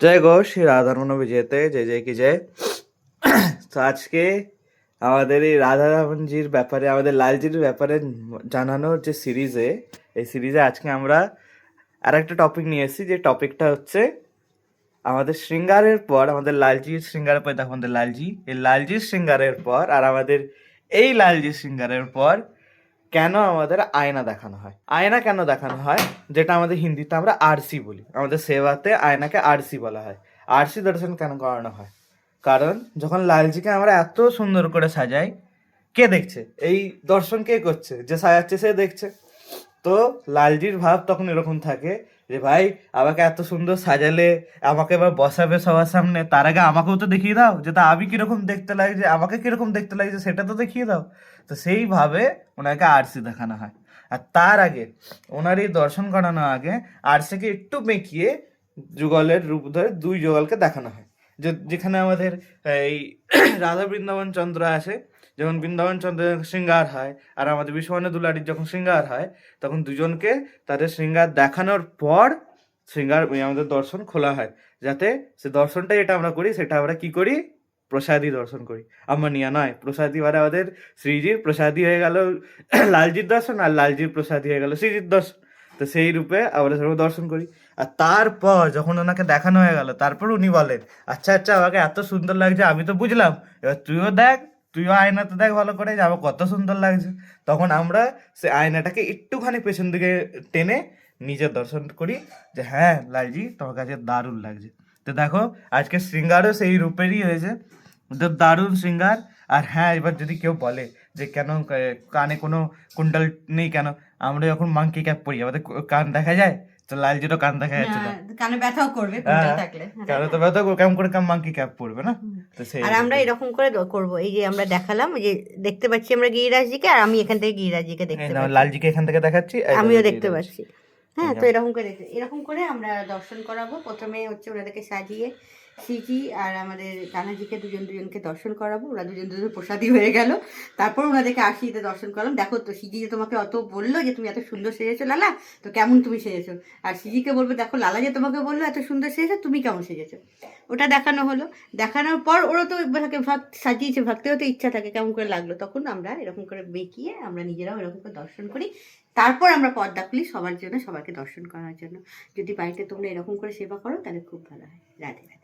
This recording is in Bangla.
জয় গো শ্রী রাধারমণ বিজয়তে জয় জয় কি জয়। তো আজকে আমাদের এই রাধারমণজির ব্যাপারে, আমাদের লালজির ব্যাপারে জানানোর যে সিরিজে এই সিরিজে আজকে আমরা আর একটা টপিক নিয়ে এসেছি, যে টপিকটা হচ্ছে আমাদের শৃঙ্গারের পর, আমাদের লালজির শৃঙ্গারের পর, দেখো আমাদের লালজি, এই লালজির শৃঙ্গারের পর আর আমাদের এই লালজির শৃঙ্গারের পর কেন আমাদের আয়না দেখানো হয়? আয়না কেন দেখানো হয়? যেটা আমাদের হিন্দিতে আমরা আরসি বলি। আমাদের সেবাতে আয়নাকে আরসি বলা হয়। আরসি দর্শন কেন করানো হয়? কারণ যখন লালজিকে আমরা এত সুন্দর করে সাজাই, কে দেখছে? এই দর্শন কে করছে? যে সাজাচ্ছে, সে দেখছে। তো লালজির ভাব তখন এরকম থাকে যে, ভাই, আমাকে এত সুন্দর সাজালে, আমাকে এবার বসাবে সবার সামনে, তার আগে আমাকেও তো দেখিয়ে দাও যে, তা আমি কীরকম দেখতে লাগছে আমাকে কীরকম দেখতে লাগছে সেটা তো দেখিয়ে দাও। তো সেইভাবে ওনাকে আরসি দেখানো হয়। আর তার আগে ওনার এই দর্শন করানোর আগে আরসিকে একটু মেকিয়ে যুগলের রূপ ধরে দুই যুগলকে দেখানো হয়। যে, যেখানে আমাদের এই রাধা বৃন্দাবন চন্দ্র আসে যখন বৃন্দাবন চন্দ্র শৃঙ্গার হয় আর আমাদের বিশ্বমান্য দুলারির যখন শৃঙ্গার হয়, তখন দুজনকে তাদের শৃঙ্গার দেখানোর পর শৃঙ্গার আমাদের দর্শন খোলা হয়। যাতে সে দর্শনটা যেটা আমরা করি, সেটা আমরা কি করি? প্রসাদী দর্শন করি। আমার নিয়া নয়, প্রসাদী মানে আমাদের শ্রীজির প্রসাদী হয়ে গেল, লালজির দর্শন আর লালজির প্রসাদী হয়ে গেল শ্রীজির দর্শন। তো সেই রূপে আমরা সেরকম দর্শন করি। আর তারপর যখন ওনাকে দেখানো হয়ে গেল, তারপর উনি বলেন আচ্ছা আচ্ছা আমাকে এত সুন্দর লাগছে, আমি তো বুঝলাম, এবার তুইও দেখ। তুইও আয়নাতে দেখ ভালো করে যে আমার কত সুন্দর লাগছে। তখন আমরা সে আয়নাটাকে একটুখানি পেছন দিকে টেনে নিজের দর্শন করি যে হ্যাঁ লালজি তোমার কাছে দারুণ লাগছে। তো দেখো, আজকে শৃঙ্গারও সেই রূপেরই হয়েছে। তো দারুণ শৃঙ্গার। আর হ্যাঁ এবার যদি কেউ বলে যে কেন কানে কোনো কুণ্ডল নেই কেন? আমরা যখন মাংকি ক্যাপ পরি, আমাদের কান দেখা যায়? তো লালজিরও কান দেখা যাচ্ছে হ্যাঁ, কানে ব্যথাও করবে হ্যাঁ, থাকলে কানে তো ব্যথা করবে, কেমন করে মাংকি ক্যাপ পরবে না? তো সেই আর আমরা এরকম করে করব এই যে আমরা দেখালাম যে দেখতে পাচ্ছি আমরা গিরিরাজজিকে আর আমি এখান থেকে গিরিরাজজিকে দেখতে পাচ্ছি। লালজিকে এখান থেকে দেখাচ্ছি আমিও দেখতে পাচ্ছি। হ্যাঁ তো এরকম করে এরকম করে আমরা দর্শন করাবো। প্রথমে হচ্ছে ওনাদেরকে সাজিয়ে সিজি আর আমাদের কানাজিকে দুজন দুজনকে দর্শন করাবো। ওরা দুজন দুজন প্রসাদী হয়ে গেল। তারপর ওনাদেরকে আশিতে দর্শন করলাম। দেখো তো সিজি যে তোমাকে অত বলল যে তুমি এত সুন্দর সেজেছো লালা তো কেমন তুমি সেজেছো? আর সিজিকে বলব দেখো লালা যে তোমাকে বলল এত সুন্দর সেজেছো তুমি কেমন সেজেছো? ওটা দেখানো হলো। দেখানোর পর ওরা তো ভাব সাজিয়েছে ভাবতেও তো ইচ্ছা থাকে কেমন করে লাগল। তখন আমরা এরকম করে বেঁকিয়ে আমরা নিজেরাও এরকম করে দর্শন করি। তারপর আমরা পর্দা খুলি সবার জন্য, সবাইকে দর্শন করার জন্য। যদি বাড়িতে তোমরা এরকম করে সেবা করো, তাহলে খুব ভালো হয়। রাধে রাধে।